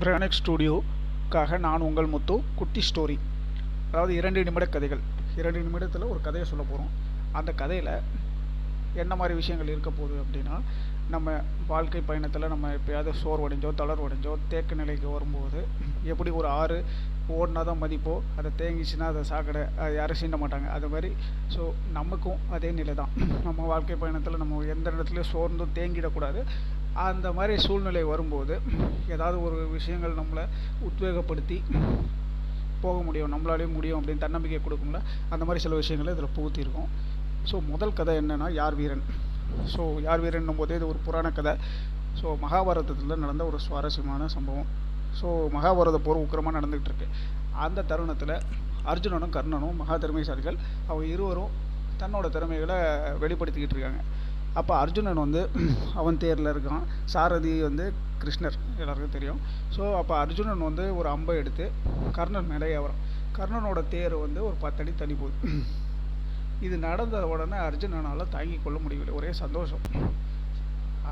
Pranic ஸ்டூடியோக்காக நான் உங்கள் முத்து குட்டி ஸ்டோரி அதாவது இரண்டு நிமிட கதைகள். இரண்டு நிமிடத்தில் ஒரு கதையை சொல்ல போகிறோம் அந்த கதையில் என்ன மாதிரி விஷயங்கள் இருக்க போகுது அப்படின்னா நம்ம வாழ்க்கை பயணத்தில் நம்ம எப்பயாவது சோர்வடைஞ்சோ தளர்வடைஞ்சோ தேக்க நிலைக்கு வரும்போது எப்படி ஒரு ஆறு ஓடினா தான் மதிப்போ அதை தேங்கிச்சுன்னா அதை சாக்கடை அது யாரும் சீண்ட மாட்டாங்க. அது மாதிரி ஸோ நமக்கும் அதே நிலை தான் நம்ம வாழ்க்கை பயணத்தில் நம்ம எந்த இடத்துலையும் சோர்ந்தும் தேங்கிடக்கூடாது. அந்த மாதிரி சூழ்நிலை வரும்போது ஏதாவது ஒரு விஷயங்கள் நம்மளை உத்வேகப்படுத்தி போக முடியும் நம்மளாலேயும் முடியும் அப்படின்னு தன்னம்பிக்கை கொடுக்கும்ல அந்த மாதிரி சில விஷயங்களை இதில் புகுத்திருக்கோம். ஸோ முதல் கதை என்னென்னா யார் வீரன்? ஸோ யார் வீரன்னும் போதே இது ஒரு புராண கதை. ஸோ மகாபாரதத்தில் நடந்த ஒரு சுவாரஸ்யமான சம்பவம். ஸோ மகாபாரத போர் உக்கிரமாக நடந்துகிட்டு இருக்கு அந்த தருணத்தில் அர்ஜுனனும் கர்ணனும் மகா திறமைசாலிகள் அவங்க இருவரும் தன்னோட திறமைகளை வெளிப்படுத்திக்கிட்டு இருக்காங்க. அப்போ அர்ஜுனன் வந்து அவன் தேரில் இருக்கான். சாரதி வந்து கிருஷ்ணர் எல்லாருக்கும் தெரியும். ஸோ அப்போ அர்ஜுனன் வந்து ஒரு அம்பை எடுத்து கர்ணன் மேலே ஏவறான். கர்ணனோட தேர் வந்து ஒரு பத்தடி தள்ளி போகுது. இது நடந்த உடனே அர்ஜுனனால் தாங்கிக் கொள்ள முடியவில்லை. ஒரே சந்தோஷம்.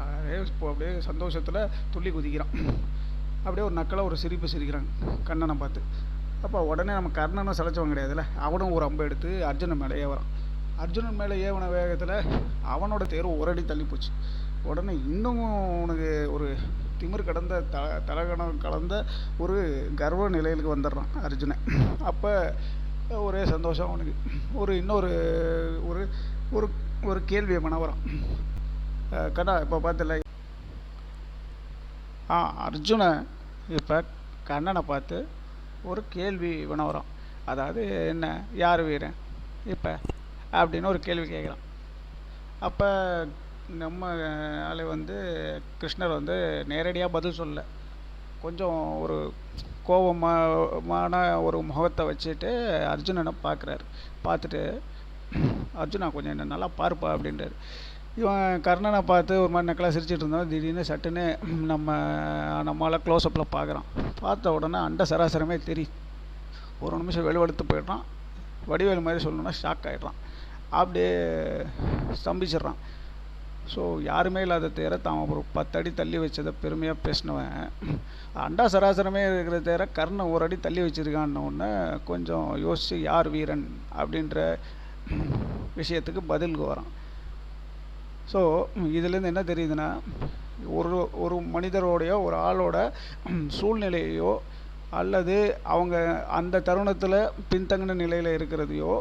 அதே இப்போ அப்படியே சந்தோஷத்தில் துள்ளி குதிக்கிறான். அப்படியே ஒரு நக்கலாக ஒரு சிரிப்பு சிரிக்கிறாங்க. கண்ணனை பார்த்து. அப்போ உடனே நம்ம கர்ணனும் சிலைச்சவன் கிடையாதுல்ல? அவனும் ஒரு அம்பை எடுத்து அர்ஜுனன் மேலே ஏவறான். அர்ஜுனன் மேலே ஏவன வேகத்தில் அவனோட தேர் ஒரு அடி தள்ளி போச்சு. உடனே இன்னமும் உனக்கு ஒரு திமிர் கடந்த த தலகணம் கலந்த ஒரு கர்வ நிலையிலுக்கு வந்துடுறான் அர்ஜுனன். அப்போ ஒரே சந்தோஷம் அவனுக்கு. ஒரு இன்னொரு ஒரு ஒரு ஒரு கேள்வியை மனவரான் கடா இப்போ பார்த்துல ஆ அர்ஜுனன் இப்போ கண்ணனை பார்த்து ஒரு கேள்வி வினவரம் அதாவது என்ன யார் வீரன்? இப்போ அப்படின்னு ஒரு கேள்வி கேட்குறான் அப்போ நம்ம ஆளு வந்து கிருஷ்ணர் வந்து நேரடியாக பதில் சொல்லல. கொஞ்சம் ஒரு கோபமான ஒரு முகத்தை வச்சுட்டு அர்ஜுனனை பார்க்குறாரு. பார்த்துட்டு அர்ஜுனா கொஞ்சம் என்ன நல்லா பார்ப்பா அப்படின்றாரு. இவன் கர்ணனை பார்த்து ஒரு மாதிரி நக்கலாக சிரிச்சிட்டு இருந்தான் திடீர்னு சட்டுன்னு நம்ம நம்மளால் க்ளோஸ்அப்பில் பார்க்குறான் பார்த்த உடனே அண்ட சராசரமே தெரியும் ஒரு நிமிஷம் வெளிவெடுத்து போயிடுறான். வடிவேல் மாதிரி சொல்லணும்னா ஷாக் ஆகிடுறான் அப்படியே ஸ்தம்பிச்சிடுறான். ஸோ யாருமே இல்லாத தேர தான் ஒரு பத்தடி தள்ளி வச்சதை பெருமையாக பேசினவன். அண்டா சராசரமே இருக்கிற தேர கர்ணன் ஒரு அடி தள்ளி வச்சுருக்கான்னு கொஞ்சம் யோசித்து யார் வீரன் அப்படின்ற விஷயத்துக்கு பதிலுக்கு வரான். ஸோ இதுலேருந்து என்ன தெரியுதுன்னா ஒரு ஒரு மனிதரோடைய ஒரு ஆளோட சூழ்நிலையோ அல்லது அவங்க அந்த தருணத்தில் பின்தங்கின நிலையில் இருக்கிறதையோ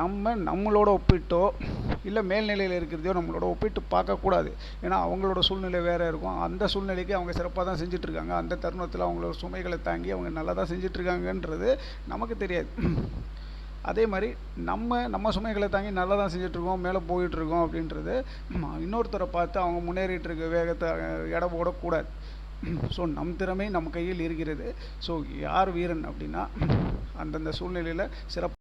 நம்ம நம்மளோட ஒப்பிட்டோ இல்லை மேல்நிலையில் இருக்கிறதையோ நம்மளோட ஒப்பிட்டு பார்க்கக்கூடாது ஏன்னா அவங்களோட சூழ்நிலை வேறு இருக்கும். அந்த சூழ்நிலைக்கு அவங்க சிறப்பாக தான் செஞ்சிட்ருக்காங்க. அந்த தருணத்தில் அவங்களோட சுமைகளை தாங்கி அவங்க நல்லா தான் செஞ்சிட்ருக்காங்கன்றது நமக்கு தெரியாது. அதே மாதிரி நம்ம நம்ம சுமைகளை தாங்கி நல்லா தான் செஞ்சிட்ருக்கோம் மேலே போயிட்டுருக்கோம் அப்படின்றது இன்னொருத்தரை பார்த்து அவங்க முன்னேறிட்டு இருக்க வேகத்தை எடை போடக்கூடாது. ஸோ நம் திறமை நம்ம கையில் இருக்கிறது. ஸோ யார் வீரன் அப்படின்னா அந்தந்த சூழ்நிலையில் சிறப்பு